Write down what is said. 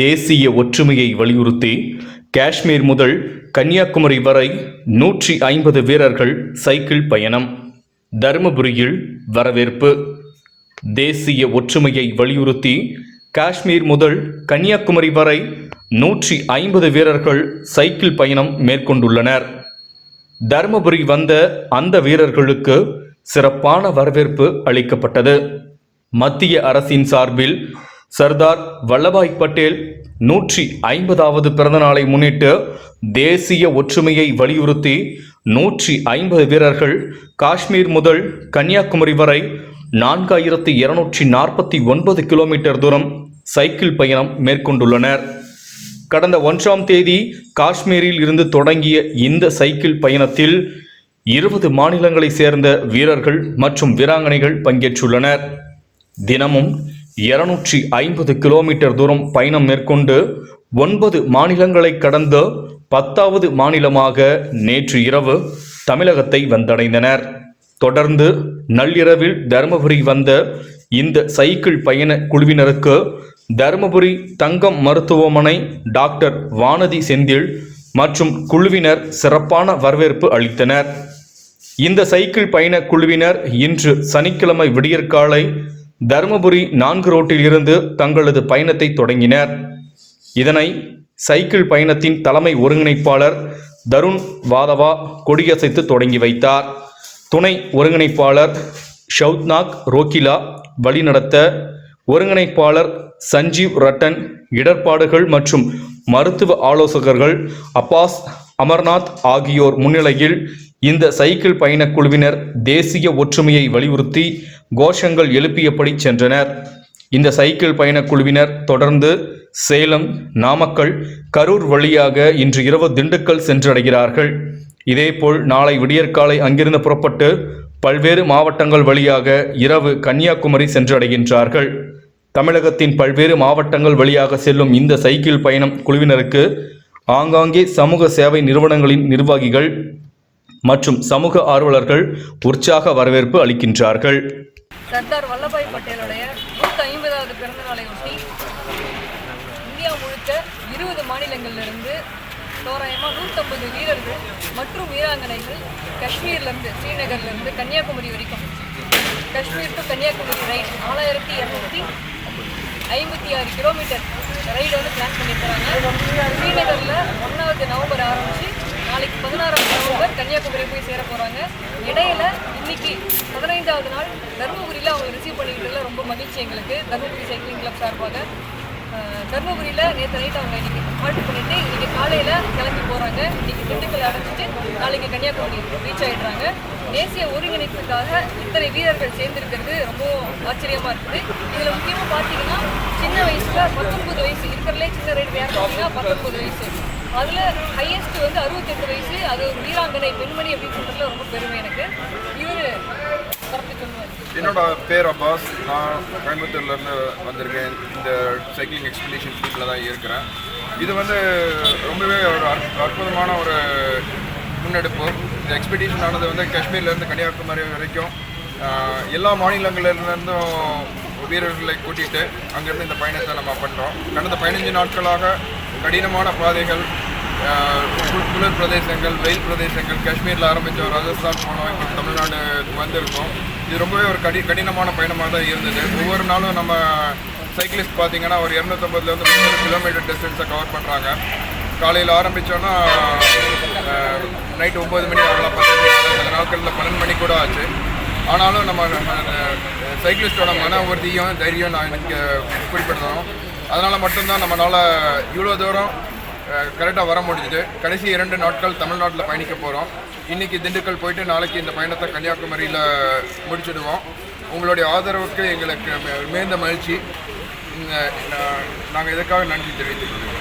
தேசிய ஒற்றுமையை வலியுறுத்தி காஷ்மீர் முதல் கன்னியாகுமரி வரை நூற்றி ஐம்பது வீரர்கள் சைக்கிள் பயணம் தருமபுரியில் வரவேற்பு. தேசிய ஒற்றுமையை வலியுறுத்தி காஷ்மீர் முதல் கன்னியாகுமரி வரை நூற்றி ஐம்பது வீரர்கள் சைக்கிள் பயணம் மேற்கொண்டுள்ளனர். தருமபுரி வந்த அந்த வீரர்களுக்கு சிறப்பான வரவேற்பு அளிக்கப்பட்டது. மத்திய அரசின் சார்பில் சர்தார் வல்லபாய் பட்டேல் நூற்றி ஐம்பதாவது பிறந்தநாளை முன்னிட்டு தேசிய ஒற்றுமையை வலியுறுத்தி நூற்றி ஐம்பது வீரர்கள் காஷ்மீர் முதல் கன்னியாகுமரி வரை நான்காயிரத்தி இருநூற்றி நாற்பத்தி ஒன்பது கிலோமீட்டர் தூரம் சைக்கிள் பயணம் மேற்கொண்டுள்ளனர். கடந்த ஒன்றாம் தேதி காஷ்மீரில் இருந்து தொடங்கிய இந்த சைக்கிள் பயணத்தில் இருபது மாநிலங்களைச் சேர்ந்த வீரர்கள் மற்றும் வீராங்கனைகள் பங்கேற்றுள்ளனர். தினமும் இருநூற்றி ஐம்பது கிலோமீட்டர் தூரம் பயணம் மேற்கொண்டு ஒன்பது மாநிலங்களை கடந்த பத்தாவது மாநிலமாக நேற்று இரவு தமிழகத்தை வந்தடைந்தனர். தொடர்ந்து நள்ளிரவில் தருமபுரி வந்த இந்த சைக்கிள் பயண குழுவினருக்கு தருமபுரி தங்கம் மருத்துவமனை டாக்டர் வானதி செந்தில் மற்றும் குழுவினர் சிறப்பான வரவேற்பு அளித்தனர். இந்த சைக்கிள் பயண குழுவினர் இன்று சனிக்கிழமை விடியற்காலை தருமபுரி நான்கு ரோட்டில் இருந்து தங்களது பயணத்தை தொடங்கினர். இதனை சைக்கிள் பயணத்தின் தலைமை ஒருங்கிணைப்பாளர் தருண் வாதவா கொடியசைத்து தொடங்கி வைத்தார். துணை ஒருங்கிணைப்பாளர் ஷவுத்நாக் ரோக்கிலா வழிநடத்த ஒருங்கிணைப்பாளர் சஞ்சீவ் ரட்டன் இடர்பாடுகள் மற்றும் மருத்துவ ஆலோசகர்கள் அப்பாஸ் அமர்நாத் ஆகியோர் முன்னிலையில் இந்த சைக்கிள் பயணக் குழுவினர் தேசிய ஒற்றுமையை வலியுறுத்தி கோஷங்கள் எழுப்பியபடி சென்றனர். இந்த சைக்கிள் பயணக் குழுவினர் தொடர்ந்து சேலம் நாமக்கல் கரூர் வழியாக இன்று இரவு திண்டுக்கல் சென்றடைகிறார்கள். இதேபோல் நாளை விடியற்காலை அங்கிருந்து புறப்பட்டு பல்வேறு மாவட்டங்கள் வழியாக இரவு கன்னியாகுமரி சென்றடைகின்றார்கள். தமிழகத்தின் பல்வேறு மாவட்டங்கள் வழியாக செல்லும் இந்த சைக்கிள் பயணம் குழுவினருக்கு ஆங்காங்கே சமூக சேவை நிறுவனங்களின் நிர்வாகிகள் மற்றும் சமூக ஆர்வலர்கள் உற்சாக வரவேற்பு அளிக்கின்றார்கள். சர்தார் வல்லபாய் பட்டேலுடைய நூற்றி ஐம்பதாவது பிறந்த நாளையொட்டி இந்தியா முழுக்க இருபது மாநிலங்களிலிருந்து தோராயமாக நூற்றம்பது வீரர்கள் மற்றும் வீராங்கனைகள் காஷ்மீர்லேருந்து ஸ்ரீநகர்லேருந்து கன்னியாகுமரி வரைக்கும். காஷ்மீர் டு கன்னியாகுமரி ரைட் நாலாயிரத்தி இரநூத்தி ஐம்பத்தி ஆறு கிலோமீட்டர் ரைடு வந்து பிளான் பண்ணியிருக்கிறாங்க ஸ்ரீநகரில் ஒன்றாவது நவம்பர் ஆரம்பித்து நாளைக்கு பதினாறாம் கன்னியாகுமரி போய் சேர போகிறாங்க இடையில இன்னைக்கு பதினைந்தாவது நாள் தருமபுரியில் அவங்க ரிசீவ் பண்ணிக்கிட்டு ரொம்ப மகிழ்ச்சி எங்களுக்கு. தருமபுரி சைக்கிளிங் கிளப் சார்பாக. அஹ், தருமபுரியில் நேற்று நைட் அவங்க இன்னைக்கு ஹால்ட் பண்ணிட்டு இன்னைக்கு காலையில் கிளம்பி போகிறாங்க இன்னைக்கு திண்டுக்கல் அடைஞ்சிட்டு நாளைக்கு கன்னியாகுமரி ரீச் ஆயிடுறாங்க. தேசிய ஒருங்கிணைப்புக்காக இத்தனை வீரர்கள் சேர்ந்திருக்கிறது ரொம்ப ஆச்சரியமா இருக்குது. இதில் முக்கியமாக பார்த்தீங்கன்னா சின்ன வயசுல பத்தொன்பது வயசு இருக்கிறதுலே சின்ன ரெண்டு யார் பார்த்தீங்கன்னா பத்தொன்பது வயசு. அதில் ஹையஸ்ட் வந்து அறுபத்தெட்டு வயசு. அது ஒரு வீராங்கனை பெண்மணி அப்படின்னு சொல்றதுல ரொம்ப பெருமை எனக்கு. இவர் என்னோட பேர் அப்பாஸ். நான் கோயம்புத்தூர்லேருந்து வந்திருக்கேன். இந்த சைக்கிளிங் எக்ஸ்பிடிஷன் டீமில் தான் இருக்கிறேன். இது வந்து ரொம்பவே ஒரு அற்- அற்புதமான ஒரு முன்னெடுப்பு. இந்த எக்ஸ்பிடிஷன் ஆனது வந்து காஷ்மீர்லேருந்து கன்னியாகுமரி வரைக்கும் எல்லா மாநிலங்களிலிருந்தும் வீரர்களை கூட்டிகிட்டு அங்கேருந்து இந்த பயணத்தை நம்ம பண்ணுறோம் கடந்த பதினஞ்சு நாட்களாக கடினமான பாதைகள் குளிர் பிரதேசங்கள் வெயில் பிரதேசங்கள் காஷ்மீரில் ஆரம்பித்த ராஜஸ்தான் போனோம் இப்போ தமிழ்நாடு வந்திருக்கோம். இது ரொம்பவே ஒரு கடி கடினமான பயணமாக தான் இருந்தது. ஒவ்வொரு நாளும் நம்ம சைக்கிளிஸ்ட் பார்த்தீங்கன்னா ஒரு இரநூத்தம்பதுலேருந்து முந்நூறு கிலோமீட்டர் டிஸ்டன்ஸை கவர் பண்ணுறாங்க காலையில் ஆரம்பித்தோன்னா நைட்டு ஒம்பது மணி ஆகலாம் பத்து மணி ஆகலாம் சில நாட்களில் பன்னெண்டு மணி கூட ஆச்சு. ஆனாலும் நம்ம சைக்கிளிஸ்டோட மன உறுதியும் தைரியம் நான் எனக்கு குறிப்பிடணும். அதனால் மட்டும்தான் நம்மளால் இவ்வளோ தூரம் கரெக்டாக வர முடிஞ்சுது. கடைசி இரண்டு நாட்கள் தமிழ்நாட்டில் பயணிக்க போகிறோம் இன்றைக்கி திண்டுக்கல் போயிட்டு நாளைக்கு இந்த பயணத்தை கன்னியாகுமரியில் முடிச்சிடுவோம். உங்களுடைய ஆதரவுக்கு எங்களுக்கு மிகுந்த மகிழ்ச்சி. நாங்கள் இதற்காக நன்றி தெரிவித்துக் கொள்கிறோம்?